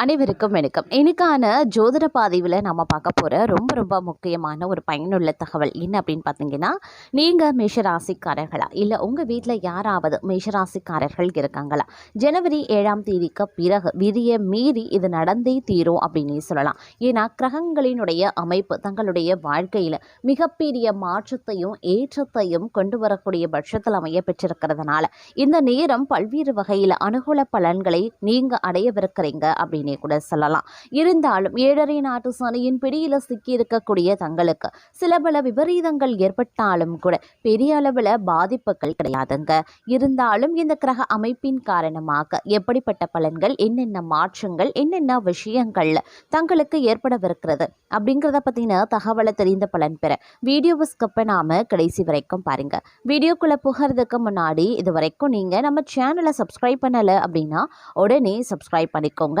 அனைவருக்கும் வணக்கம். எனக்கான ஜோதிட பாதையில் நம்ம பார்க்க போகிற ரொம்ப ரொம்ப முக்கியமான ஒரு பயனுள்ள தகவல் என்ன அப்படின்னு பார்த்தீங்கன்னா நீங்கள் மேஷராசிக்காரர்களா? இல்லை உங்கள் வீட்டில் யாராவது மேஷராசிக்காரர்கள் இருக்காங்களா? ஜனவரி ஏழாம் தேதிக்கு பிறகு விதியை மீறி இது நடந்தே தீரும் அப்படின்னு சொல்லலாம். ஏன்னா கிரகங்களினுடைய அமைப்பு தங்களுடைய வாழ்க்கையில் மிகப்பெரிய மாற்றத்தையும் ஏற்றத்தையும் கொண்டு வரக்கூடிய பட்சத்தில் அமைய பெற்றிருக்கிறதுனால இந்த நேரம் பல்வேறு வகையில் அனுகூல பலன்களை நீங்கள் அடையவிருக்கிறீங்க அப்படின்னு கூட சொல்லலாம். இருந்தாலும் ஏழரை நாட்டு சனியின் பிடியில் சிக்கியிருக்கக்கூடிய தங்களுக்கு சில பல விபரீதங்கள் ஏற்பட்டாலும் கூட பெரிய அளவில் பாதிப்புகள் கிடையாதுங்க. இருந்தாலும் இந்த கிரக அமைப்பின் காரணமாக எப்படிப்பட்ட பலன்கள் என்னென்ன மாற்றங்கள் என்னென்ன விஷயங்கள்ல தங்களுக்கு ஏற்படவிருக்கிறது அப்படிங்கிறத பற்றின தகவலை தெரிந்த பலன் பெற வீடியோவை ஸ்கப்பை நாம கடைசி வரைக்கும் பாருங்க. வீடியோக்குள்ளே புகிறதுக்கு முன்னாடி இது வரைக்கும் நீங்கள் நம்ம சேனலை சப்ஸ்கிரைப் பண்ணலை அப்படின்னா உடனே சப்ஸ்கிரைப் பண்ணிக்கோங்க.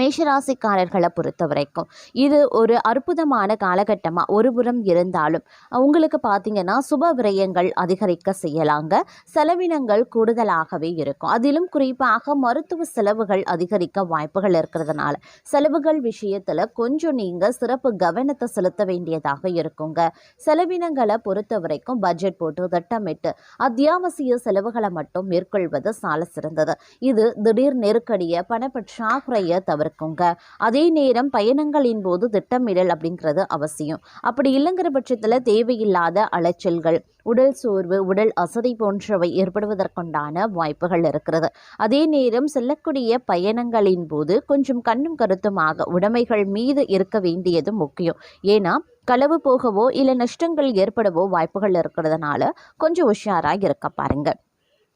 மேஷராசிக்காரர்களை பொறுத்த வரைக்கும் இது ஒரு அற்புதமான காலகட்டமாக ஒரு புறம் இருந்தாலும் உங்களுக்கு பார்த்தீங்கன்னா சுப விரயங்கள் அதிகரிக்க செய்யலாங்க. செலவினங்கள் கூடுதலாகவே இருக்கும். அதிலும் குறிப்பாக மருத்துவ செலவுகள் அதிகரிக்க வாய்ப்புகள் இருக்கிறதுனால செலவுகள் விஷயத்தில் கொஞ்சம் நீங்கள் சிறப்பு கவனத்தை செலுத்த வேண்டியதாக இருக்குங்க. செலவினங்களை பொறுத்த வரைக்கும் பட்ஜெட் போட்டு திட்டமிட்டு அத்தியாவசிய செலவுகளை மட்டும் மேற்கொள்வது சால சிறந்தது. இது திடீர் நெருக்கடியை பணப்பற்றாக்குறையை தவிர தவிர்க்குங்க அதே நேரம் பயணங்களின் போது திட்டமிடல் அப்படிங்கிறது அவசியம். அப்படி இல்லைங்கிற பட்சத்தில் தேவையில்லாத அலைச்சல்கள் உடல் சோர்வு உடல் அசதி போன்றவை ஏற்படுவதற்குண்டான வாய்ப்புகள் இருக்கிறது. அதே நேரம் செல்லக்கூடிய பயணங்களின் போது கொஞ்சம் கண்ணும் கருத்துமாக உடைமைகள் மீது இருக்க வேண்டியது முக்கியம். ஏன்னா களவு போகவோ இல்லை நஷ்டங்கள் ஏற்படவோ வாய்ப்புகள் இருக்கிறதுனால கொஞ்சம் உஷாராக இருக்க பாருங்க.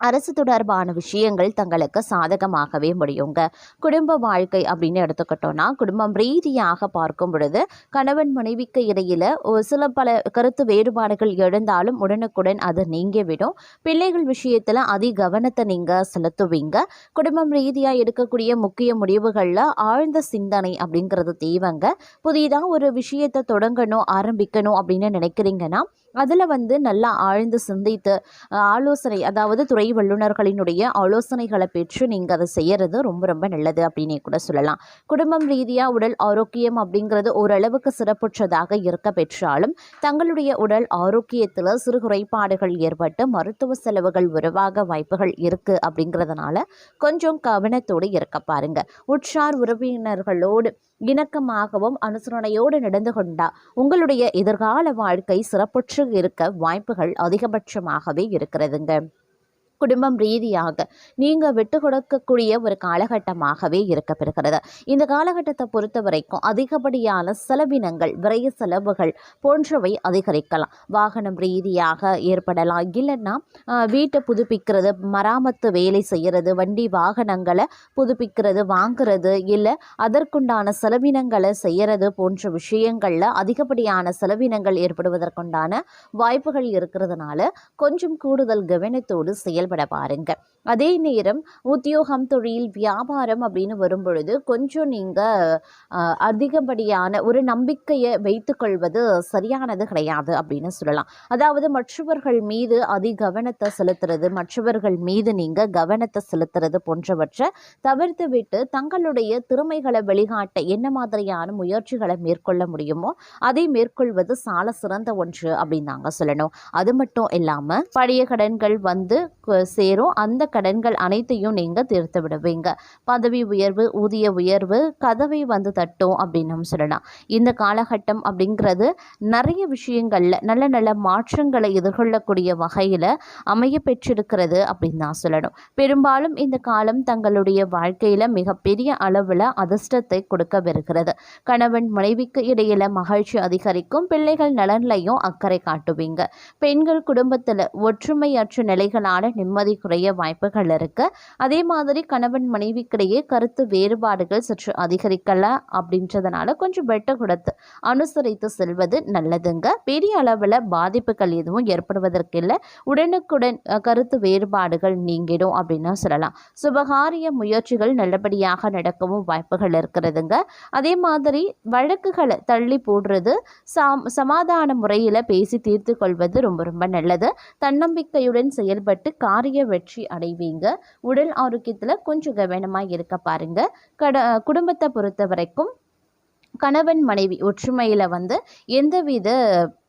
அரசு தொடர்பான விஷயங்கள் தங்களுக்கு சாதகமாகவே முடியுங்க. குடும்ப வாழ்க்கை அப்படின்னு எடுத்துக்கிட்டோம்னா குடும்பம் ரீதியாக பார்க்கும் பொழுது கணவன் மனைவிக்கு இடையில ஒரு சில பல கருத்து வேறுபாடுகள் எழுந்தாலும் உடனுக்குடன் அது நீங்கிவிடும். பிள்ளைகள் விஷயத்தில் அதி கவனத்தை நீங்கள் செலுத்துவீங்க. குடும்பம் ரீதியாக எடுக்கக்கூடிய முக்கிய முடிவுகளில் ஆழ்ந்த சிந்தனை அப்படிங்கிறது தேவைங்க. புதிதாக ஒரு விஷயத்தை தொடங்கணும் ஆரம்பிக்கணும் அப்படின்னு நினைக்கிறீங்கன்னா அதில் வந்து நல்லா ஆழ்ந்து சிந்தித்து ஆலோசனை அதாவது துறை வல்லுநர்களினுடைய ஆலோசனைகளை பெற்று நீங்கள் அதை செய்யறது ரொம்ப ரொம்ப நல்லது அப்படின்னே கூட சொல்லலாம். குடும்பம் ரீதியாக உடல் ஆரோக்கியம் அப்படிங்கிறது ஓரளவுக்கு சிறப்புற்றதாக இருக்க பெற்றாலும் தங்களுடைய உடல் ஆரோக்கியத்தில் சிறு குறைபாடுகள் ஏற்பட்டு மருத்துவ செலவுகள் உருவாக வாய்ப்புகள் இருக்குது அப்படிங்கிறதுனால கொஞ்சம் கவனத்தோடு இருக்க பாருங்க. உற்றார் உறவினர்களோடு இணக்கமாகவும் அனுசரணையோடு நடந்து கொண்டா உங்களுடைய எதிர்கால வாழ்க்கை சிறப்புற்று இருக்க வாய்ப்புகள் அதிகபட்சமாகவே இருக்கிறதுங்க. குடும்பம் ரீதியாக நீங்கள் விட்டு கொடுக்கக்கூடிய ஒரு காலகட்டமாகவே இருக்கப்படுகிறது இந்த காலகட்டத்தை பொறுத்த வரைக்கும் அதிகப்படியான செலவினங்கள் விரைய செலவுகள் போன்றவை அதிகரிக்கலாம். வாகனம் ரீதியாக ஏற்படலாம். இல்லைன்னா வீட்டை புதுப்பிக்கிறது மராமத்து வேலை செய்கிறது வண்டி வாகனங்களை புதுப்பிக்கிறது வாங்குறது இல்லை அதற்குண்டான செலவினங்களை செய்கிறது போன்ற விஷயங்களில் அதிகப்படியான செலவினங்கள் ஏற்படுவதற்குண்டான வாய்ப்புகள் இருக்கிறதுனால கொஞ்சம் கூடுதல் கவனத்தோடு செயல் ஈடுபட பாருங்க. அதே நேரம் உத்தியோகம் தொழில் வியாபாரம் அப்படின்னு வரும்பொழுது கொஞ்சம் நீங்கள் அதிகப்படியான ஒரு நம்பிக்கையை வைத்துக்கொள்வது சரியானது கிடையாது அப்படின்னு சொல்லலாம். அதாவது மற்றவர்கள் மீது அதி கவனத்தை செலுத்துறது மற்றவர்கள் மீது நீங்கள் கவனத்தை செலுத்துறது போன்றவற்றை தவிர்த்து விட்டு தங்களுடைய திறமைகளை வெளிகாட்ட என்ன மாதிரியான முயற்சிகளை மேற்கொள்ள முடியுமோ அதை மேற்கொள்வது சால சிறந்த ஒன்று அப்படின்னு நாங்கள் சொல்லணும். அது மட்டும் இல்லாமல் பழைய கடன்கள் வந்து சேரும். அந்த கடன்கள் அனைத்தையும் நீங்கள் தீர்த்து விடுவீங்க. பதவி உயர்வு ஊதிய உயர்வு கதவை வந்து தட்டும் அப்படின்னு சொல்லலாம். இந்த காலகட்டம் அப்படிங்கிறது நிறைய விஷயங்களில் நல்ல நல்ல மாற்றங்களை எதிர்கொள்ளக்கூடிய வகையில் அமைய பெற்றிருக்கிறது அப்படின்னு தான் சொல்லணும். பெரும்பாலும் இந்த காலம் தங்களுடைய வாழ்க்கையில் மிகப்பெரிய அளவில் அதிர்ஷ்டத்தை கொடுக்க வருகிறது கணவன் மனைவிக்கு இடையில மகிழ்ச்சி அதிகரிக்கும். பிள்ளைகள் நலன்லையும் அக்கறை காட்டுவீங்க. பெண்கள் குடும்பத்தில் ஒற்றுமையற்ற நிலைகளான நிம்மதி நிம்மதி குறைய வாய்ப்புகள் இருக்கு. அதே மாதிரி கணவன் மனைவிக்கிடையே கருத்து வேறுபாடுகள் சற்று அதிகரிக்கல அப்படின்றதுனால கொஞ்சம் வெட்ட கொடுத்து அனுசரித்து செல்வது நல்லதுங்க. பெரிய அளவில் பாதிப்புகள் எதுவும் ஏற்படுவதற்கு இல்லை. உடனுக்குடன் கருத்து வேறுபாடுகள் நீங்கிடும் அப்படின்னு சொல்லலாம். சுபகாரிய முயற்சிகள் நல்லபடியாக நடக்கவும் வாய்ப்புகள் இருக்கிறதுங்க. அதே மாதிரி வழக்குகளை தள்ளி போடுறது சாம் சமாதான முறையில் பேசி தீர்த்து கொள்வது ரொம்ப ரொம்ப நல்லது. தன்னம்பிக்கையுடன் செயல்பட்டு காரிய வெற்றி அடைவீங்க. உடல் ஆரோக்கியத்தில் கொஞ்சம் கவனமாக இருக்க பாருங்க. கட குடும்பத்தை பொறுத்த வரைக்கும் கணவன் மனைவி ஒற்றுமையில் வந்து எந்தவித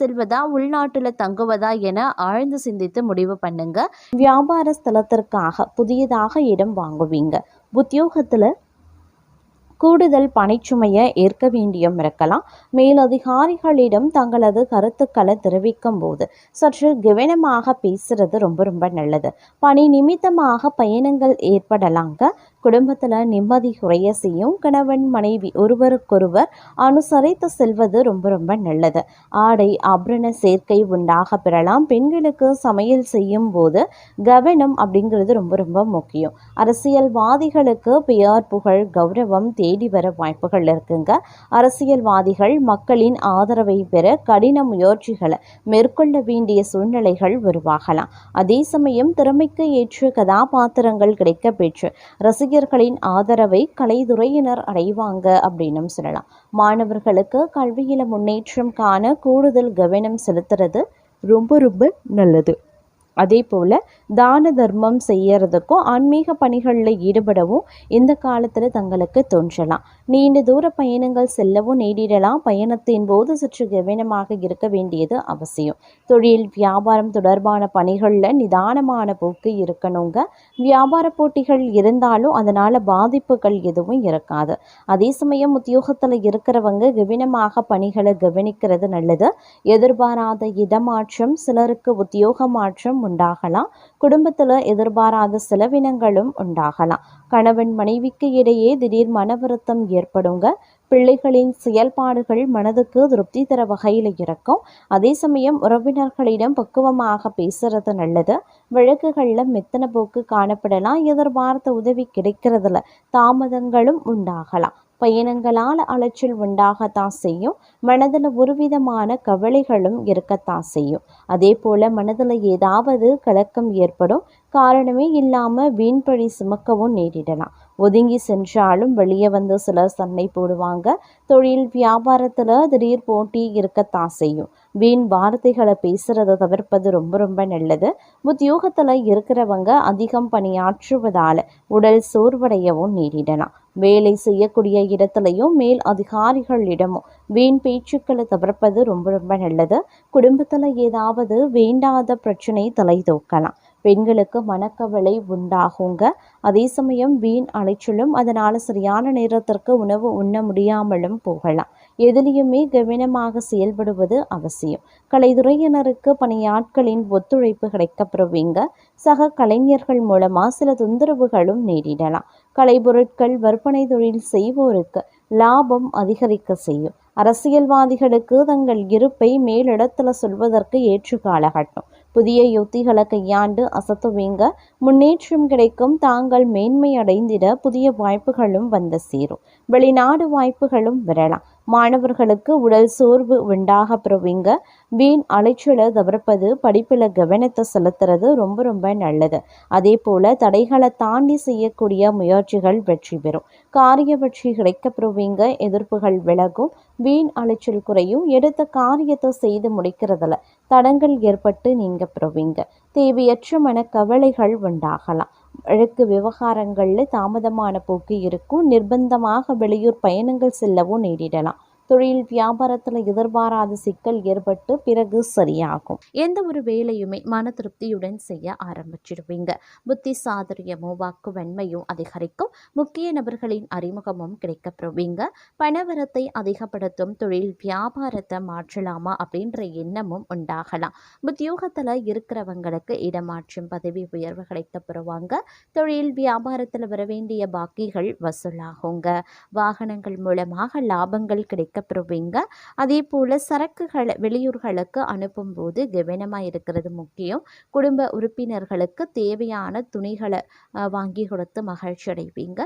செல்வதா உள்நாட்டில் தங்குவதா என ஆழ்ந்து சிந்தித்து முடிவு பண்ணுங்க. வியாபார ஸ்தலத்திற்காக புதியதாக இடம் வாங்குவீங்க. உத்தியோகத்தில் கூடுதல் பணிச்சுமையை ஏற்க வேண்டியும் இருக்கலாம். மேலதிகாரிகளிடம் தங்களது கருத்துக்களை தெரிவிக்கும் போது சற்று கவனமாக பேசுறது ரொம்ப ரொம்ப நல்லது. பணி நிமித்தமாக பயணங்கள் ஏற்படலாங்க. குடும்பத்தில் நிம்மதி குறைய செய்யும். கணவன் மனைவி ஒருவருக்கொருவர் அனுசரித்து செல்வது ரொம்ப ரொம்ப நல்லது. ஆடை ஆபரண சேர்க்கை உண்டாக பெறலாம். பெண்களுக்கு சமையல் செய்யும் போது கவனம் அப்படிங்கிறது ரொம்ப ரொம்ப முக்கியம். அரசியல்வாதிகளுக்கு பெயர் புகழ் கௌரவம் தேடி வர வாய்ப்புகள் இருக்குங்க. அரசியல்வாதிகள் மக்களின் ஆதரவை பெற கடின முயற்சிகளை மேற்கொள்ள வேண்டிய சூழ்நிலைகள் உருவாகலாம். அதே சமயம் திறமைக்கு ஏற்ற கதாபாத்திரங்கள் கிடைக்க பெற்று ஆசிரியர்களின் ஆதரவை கலைத்துறையினர் அடைவாங்க அப்படின்னும் சொல்லலாம். மாணவர்களுக்கு கல்வியில முன்னேற்றம் காண கூடுதல் கவனம் செலுத்துறது ரொம்ப ரொம்ப நல்லது. அதே போல் தான தர்மம் செய்யறதுக்கும் ஆன்மீக பணிகளில் ஈடுபடவும் இந்த காலத்தில் தங்களுக்கு தோன்றலாம். நீண்ட தூர பயணங்கள் செல்லவும் நேரிடலாம். பயணத்தின் போது சற்று கவனமாக இருக்க வேண்டியது அவசியம். தொழில் வியாபாரம் தொடர்பான பணிகளில் நிதானமான போக்கு இருக்கணுங்க. வியாபார போட்டிகள் இருந்தாலும் அதனால் பாதிப்புகள் எதுவும் இருக்காது. அதே சமயம் உத்தியோகத்தில் இருக்கிறவங்க கவனமாக பணிகளை கவனிக்கிறது நல்லது. எதிர்பாராத இடமாற்றம் சிலருக்கு உத்தியோக மாற்றம் உண்டாகலாம். குடும்பத்தில் எதிர்பாராத செலவினங்களும் உண்டாகலாம். கணவன் மனைவிக்கு இடையே திடீர் மன வருத்தம் ஏற்படுங்க. பிள்ளைகளின் செயல்பாடுகள் மனதுக்கு திருப்தி தர வகையில் இருக்கும். அதே சமயம் உறவினர்களிடம் பக்குவமாக பேசுறது நல்லது. வழக்குகளில் மெத்தன போக்கு காணப்படலாம். எதிர்பார்த்த உதவி கிடைக்கிறதுல தாமதங்களும் உண்டாகலாம். பயணங்களால் அலைச்சல் உண்டாகத்தான் செய்யும். மனதில் ஒருவிதமான கவலைகளும் இருக்கத்தான் செய்யும். அதே போல் மனதில் ஏதாவது கலக்கம் ஏற்படும். காரணமே இல்லாமல் வீண்பழி சுமக்கவும் நேரிடலாம். ஒதுங்கி சென்றாலும் வெளியே வந்து சிலர் சண்டை போடுவாங்க. தொழில் வியாபாரத்தில் திடீர் போட்டி இருக்கத்தான் செய்யும். வீண் வார்த்தைகளை பேசுறதை தவிர்ப்பது ரொம்ப ரொம்ப நல்லது. உத்தியோகத்தில் இருக்கிறவங்க அதிகம் பணியாற்றுவதால் உடல் சோர்வடையவும் நேரிடலாம். வேலை செய்யக்கூடிய இடத்துலையும் மேல் அதிகாரிகளிடமும் வீண் பேச்சுக்களை தவிர்ப்பது ரொம்ப ரொம்ப நல்லது. குடும்பத்தில் ஏதாவது வேண்டாத பிரச்சனை தலை தூக்கலாம் பெண்களுக்கு மனக்கவலை உண்டாகுங்க. அதே சமயம் வீண் அலைச்சலும் அதனால் சரியான நேரத்திற்கு உணவு உண்ண முடியாமலும் போகலாம். எதிலையுமே கவனமாக செயல்படுவது அவசியம். கலைத்துறையினருக்கு பணியாட்களின் ஒத்துழைப்பு கிடைக்கப்பெறுவீங்க. சக கலைஞர்கள் மூலமாக சில தொந்தரவுகளும் நேரிடலாம். கலைப்பொருட்கள் விற்பனை தொழில் செய்வோருக்கு லாபம் அதிகரிக்க செய்யும். அரசியல்வாதிகளுக்கு தங்கள் இருப்பை மேலிடத்துல சொல்வதற்கு ஏற்று காலகட்டம். புதிய யுத்திகளை கையாண்டு அசத்துவீங்க. முன்னேற்றம் கிடைக்கும். தாங்கள் மேன்மை அடைந்திட புதிய வாய்ப்புகளும் வந்து சேரும். வெளிநாடு வாய்ப்புகளும் வரலாம். மாணவர்களுக்கு உடல் சோர்வு உண்டாக பிறவிங்க வீண் அலைச்சலை தவிர்ப்பது படிப்பில் கவனத்தை செலுத்துறது ரொம்ப ரொம்ப நல்லது. அதே போல் தடைகளை தாண்டி செய்யக்கூடிய முயற்சிகள் வெற்றி பெறும். காரிய வெற்றி கிடைக்கப்பெறுவீங்க எதிர்ப்புகள் விலகும். வீண் அலைச்சல் குறையும். எடுத்த காரியத்தை செய்து முடிக்கிறதுல தடங்கள் ஏற்பட்டு நீங்க பெறுவீங்க தேவையற்ற மன கவலைகள் உண்டாகலாம். வழக்கு விவகாரங்களில் தாமதமான போக்கு இருக்கும். நிர்பந்தமாக வெளியூர் பயணங்கள் செல்லவும் நேரிடலாம். தொழில் வியாபாரத்தில் எதிர்பாராத சிக்கல் ஏற்பட்டு பிறகு சரியாகும். எந்த ஒரு வேலையுமே மன திருப்தியுடன் செய்ய ஆரம்பிச்சிடுவீங்க. புத்தி சாதுரியமும் வாக்கு வெண்மையும் அதிகரிக்கும். முக்கிய நபர்களின் அறிமுகமும் கிடைக்கப்பெறுவீங்க. பணவரத்தை அதிகப்படுத்தும் தொழில் வியாபாரத்தை மாற்றலாமா அப்படின்ற எண்ணமும் உண்டாகலாம். உத்தியோகத்தில் இருக்கிறவங்களுக்கு இடமாற்றும் பதவி உயர்வு கிடைக்கப்பெறுவாங்க தொழில் வியாபாரத்தில் வர வேண்டிய பாக்கிகள் வசூலாகுங்க. வாகனங்கள் மூலமாக லாபங்கள் கிடைக்க கிடைக்கப்பெறுவீங்க அதே போல் சரக்குகளை வெளியூர்களுக்கு அனுப்பும்போது கவனமாக இருக்கிறது முக்கியம். குடும்ப உறுப்பினர்களுக்கு தேவையான துணிகளை வாங்கி கொடுத்து மகிழ்ச்சி அடைவீங்க